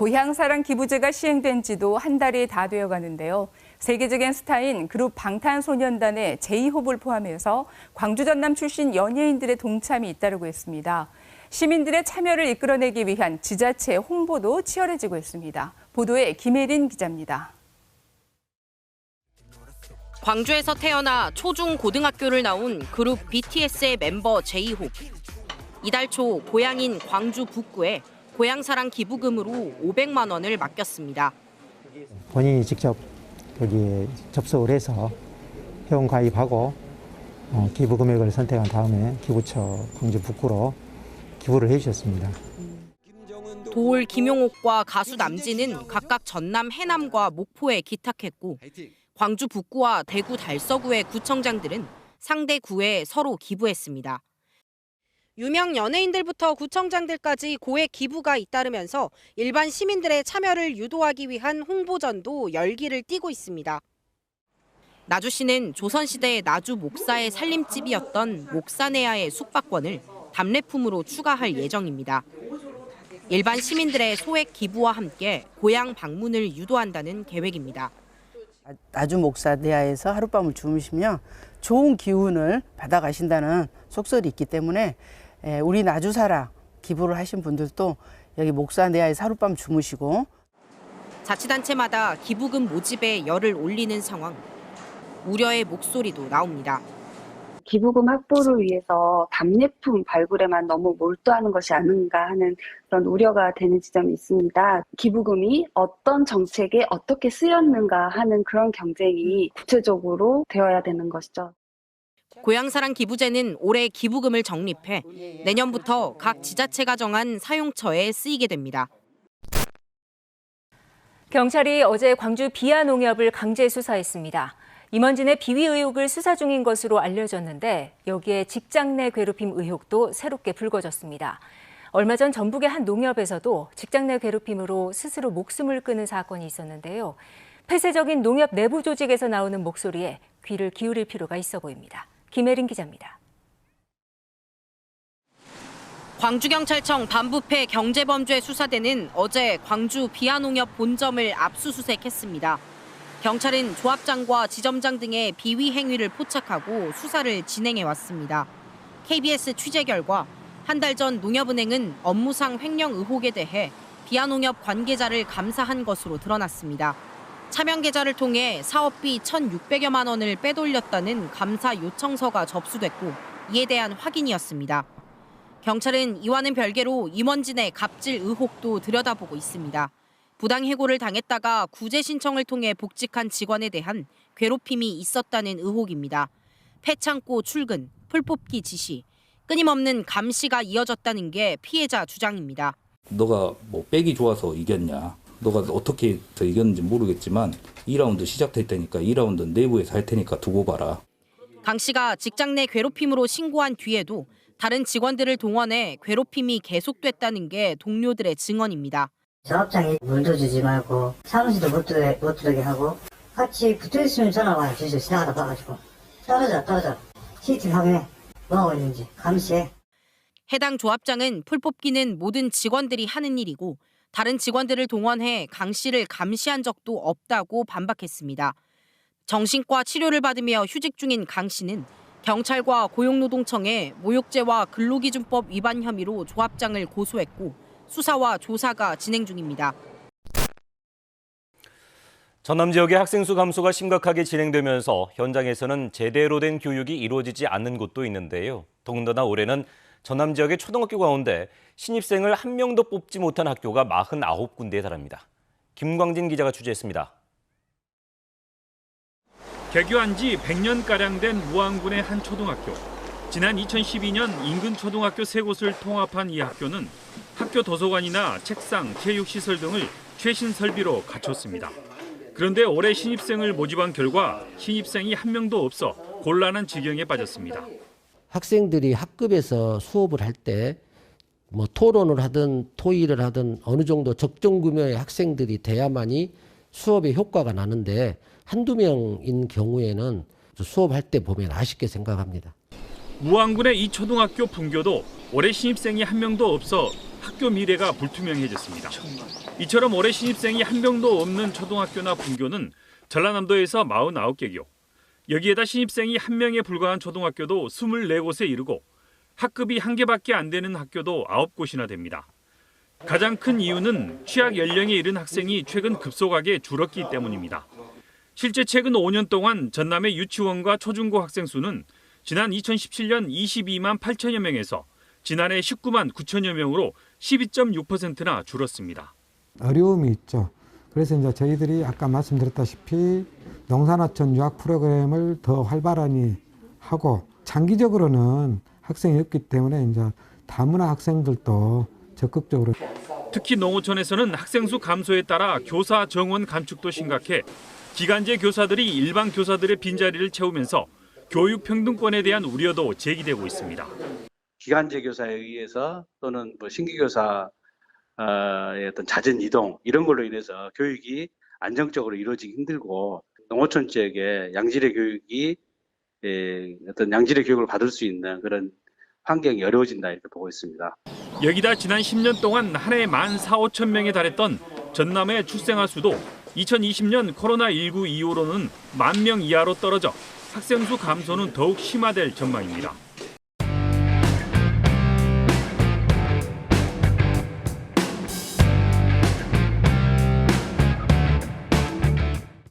고향사랑 기부제가 시행된 지도 한 달이 다 되어 가는데요. 세계적인 스타인 그룹 방탄소년단의 제이홉을 포함해서 광주 전남 출신 연예인들의 동참이 잇따르고 있습니다. 시민들의 참여를 이끌어내기 위한 지자체 홍보도 치열해지고 있습니다. 보도에 김혜린 기자입니다. 광주에서 태어나 초중 고등학교를 나온 그룹 BTS의 멤버 제이홉. 이달 초 고향인 광주 북구에 고향사랑 기부금으로 500만 원을 맡겼습니다. 본인이 직접 여기에 접속을 해서 회원 가입하고 어, 기부 금액을 선택한 다음에 기부처 광주 북구로 기부를 해주셨습니다. 도올 김용옥과 가수 남진은 각각 전남 해남과 목포에 기탁했고 광주 북구와 대구 달서구의 구청장들은 상대 구에 서로 기부했습니다. 유명 연예인들부터 구청장들까지 고액 기부가 잇따르면서 일반 시민들의 참여를 유도하기 위한 홍보전도 열기를 띠고 있습니다. 나주시는 조선시대 나주 목사의 살림집이었던 목사내야의 숙박권을 답례품으로 추가할 예정입니다. 일반 시민들의 소액 기부와 함께 고향 방문을 유도한다는 계획입니다. 나주 목사 대하에서 하룻밤을 주무시면 좋은 기운을 받아가신다는 속설이 있기 때문에 에, 우리 나주사랑 기부를 하신 분들도 여기 목사 대하에서 하룻밤 주무시고 자치단체마다 기부금 모집에 열을 올리는 상황. 우려의 목소리도 나옵니다. 기부금 확보를 위해서 답례품 발굴에만 너무 몰두하는 것이 아닌가 하는 그런 우려가 되는 지점이 있습니다. 기부금이 어떤 정책에 어떻게 쓰였는가 하는 그런 경쟁이 구체적으로 되어야 되는 것이죠. 고향사랑 기부제는 올해 기부금을 적립해 내년부터 각 지자체가 정한 사용처에 쓰이게 됩니다. 경찰이 어제 광주 비아 농협을 강제 수사했습니다. 임원진의 비위 의혹을 수사 중인 것으로 알려졌는데 여기에 직장 내 괴롭힘 의혹도 새롭게 불거졌습니다. 얼마 전 전북의 한 농협에서도 직장 내 괴롭힘으로 스스로 목숨을 끊은 사건이 있었는데요. 폐쇄적인 농협 내부 조직에서 나오는 목소리에 귀를 기울일 필요가 있어 보입니다. 김혜린 기자입니다. 광주경찰청 반부패 경제범죄 수사대는 어제 광주 비아농협 본점을 압수수색했습니다. 경찰은 조합장과 지점장 등의 비위 행위를 포착하고 수사를 진행해 왔습니다. KBS 취재 결과 한 달 전 농협은행은 업무상 횡령 의혹에 대해 비아농협 관계자를 감사한 것으로 드러났습니다. 차명 계좌를 통해 사업비 1,600여만 원을 빼돌렸다는 감사 요청서가 접수됐고 이에 대한 확인이었습니다. 경찰은 이와는 별개로 임원진의 갑질 의혹도 들여다보고 있습니다. 부당 해고를 당했다가 구제 신청을 통해 복직한 직원에 대한 괴롭힘이 있었다는 의혹입니다. 폐창고 출근, 풀뽑기 지시, 끊임없는 감시가 이어졌다는 게 피해자 주장입니다. 너가 뭐 백이 좋아서 이겼냐? 너가 어떻게 더 이겼는지 모르겠지만 2라운드 시작될 테니까 2라운드 내부에서 할 테니까 두고 봐라. 강 씨가 직장 내 괴롭힘으로 신고한 뒤에도 다른 직원들을 동원해 괴롭힘이 계속됐다는 게 동료들의 증언입니다. 조합장이 물도 주지 말고 사무실도 못 들어게, 못 들어게 하고 같이 붙어있으면 전화 와요. 주소 지나가다 봐가지고 떨어져 떨어져 시팅 확인해 뭐하고 있는지 감시해 해당 조합장은 풀 뽑기는 모든 직원들이 하는 일이고 다른 직원들을 동원해 강 씨를 감시한 적도 없다고 반박했습니다. 정신과 치료를 받으며 휴직 중인 강 씨는 경찰과 고용노동청에 모욕죄와 근로기준법 위반 혐의로 조합장을 고소했고 수사와 조사가 진행 중입니다. 전남 지역의 학생 수 감소가 심각하게 진행되면서 현장에서는 제대로 된 교육이 이루어지지 않는 곳도 있는데요. 더군다나 올해는 전남 지역의 초등학교 가운데 신입생을 한 명도 뽑지 못한 학교가 49군데에 달합니다. 김광진 기자가 취재했습니다. 개교한 지 100년가량 된 무안군의 한 초등학교. 지난 2012년 인근 초등학교 세 곳을 통합한 이 학교는 학교 도서관이나 책상, 체육시설 등을 최신 설비로 갖췄습니다. 그런데 올해 신입생을 모집한 결과 신입생이 한 명도 없어 곤란한 지경에 빠졌습니다. 학생들이 학급에서 수업을 할 때 뭐 토론을 하든 토의를 하든 어느 정도 적정 규모의 학생들이 돼야만이 수업에 효과가 나는데 한두 명인 경우에는 수업할 때 보면 아쉽게 생각합니다. 무안군의 이 초등학교 분교도 올해 신입생이 한 명도 없어 학교 미래가 불투명해졌습니다. 이처럼 올해 신입생이 한 명도 없는 초등학교나 분교는 전라남도에서 49개교, 여기에다 신입생이 한 명에 불과한 초등학교도 24곳에 이르고 학급이 한 개밖에 안 되는 학교도 9곳이나 됩니다. 가장 큰 이유는 취학 연령에 이른 학생이 최근 급속하게 줄었기 때문입니다. 실제 최근 5년 동안 전남의 유치원과 초중고 학생 수는 지난 2017년 22만 8천여 명에서 지난해 19만 9천여 명으로 12.6%나 줄었습니다. 어려움이 있죠. 그래서 이제 저희들이 아까 말씀드렸다시피 농산어촌 유학 프로그램을 더 활발하게 하고 장기적으로는 학생이 없기 때문에 이제 다문화 학생들도 적극적으로 특히 농어촌에서는 학생 수 감소에 따라 교사 정원 감축도 심각해 기간제 교사들이 일반 교사들의 빈자리를 채우면서 교육 평등권에 대한 우려도 제기되고 있습니다. 기간제 교사에 의해서 또는 뭐 신규 교사의 어떤 잦은 이동 이런 걸로 인해서 교육이 안정적으로 이루어지기 힘들고 농어촌 지역의 양질의 교육이 예, 어떤 양질의 교육을 받을 수 있는 그런 환경이 어려워진다 이렇게 보고 있습니다. 여기다 지난 10년 동안 한해만 4, 5천 명에 달했던 전남의 출생아 수도 2020년 코로나19 이후로는 만명 이하로 떨어져 학생 수 감소는 더욱 심화될 전망입니다.